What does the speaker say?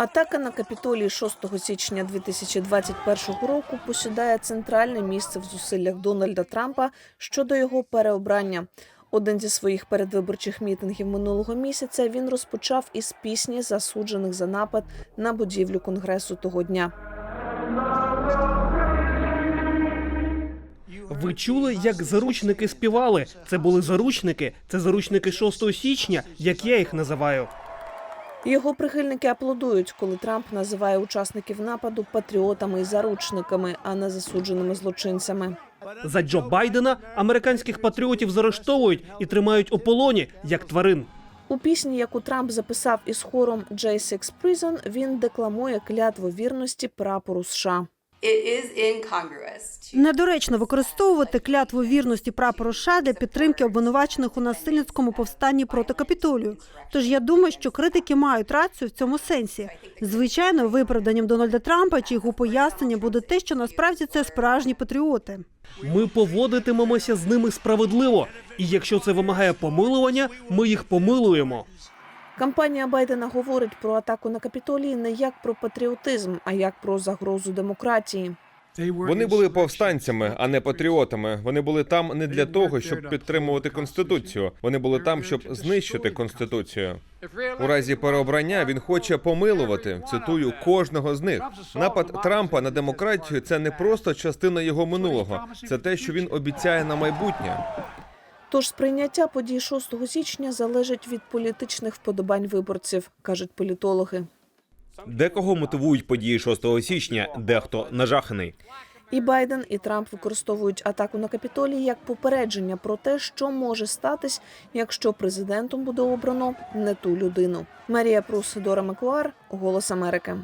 Атака на капітолій 6 січня 2021 року посідає центральне місце в зусиллях Дональда Трампа щодо його переобрання. Один зі своїх передвиборчих мітингів минулого місяця він розпочав із пісні засуджених за напад на будівлю конгресу того дня. Ви чули, як заручники співали? Це були заручники. Це заручники 6 січня, як я їх називаю. Його прихильники аплодують, коли Трамп називає учасників нападу патріотами і заручниками, а не засудженими злочинцями. За Джо Байдена американських патріотів заарештовують і тримають у полоні як тварин. У пісні, яку Трамп записав із хором J6 Prison, він декламує клятву вірності прапору США. It is Недоречно використовувати клятву вірності прапору США для підтримки обвинувачених у насильницькому повстанні проти капітолію. Тож я думаю, що критики мають рацію в цьому сенсі. Звичайно, виправданням Дональда Трампа чи його пояснення буде те, що насправді це справжні патріоти. Ми поводитимемося з ними справедливо. І якщо це вимагає помилування, ми їх помилуємо. Кампанія Байдена говорить про атаку на капітолій не як про патріотизм, а як про загрозу демократії. Вони були повстанцями, а не патріотами. Вони були там не для того, щоб підтримувати конституцію. Вони були там, щоб знищити конституцію. У разі переобрання він хоче помилувати. Цитую кожного з них. Напад Трампа на демократію це не просто частина його минулого, це те, що він обіцяє на майбутнє. Тож сприйняття подій 6 січня залежить від політичних вподобань виборців, кажуть політологи. Декого мотивують події 6 січня, дехто нажаханий. І Байден, і Трамп використовують атаку на капітолій як попередження про те, що може статись, якщо президентом буде обрано не ту людину. Марія Прус, Дора Макуар, Голос Америки.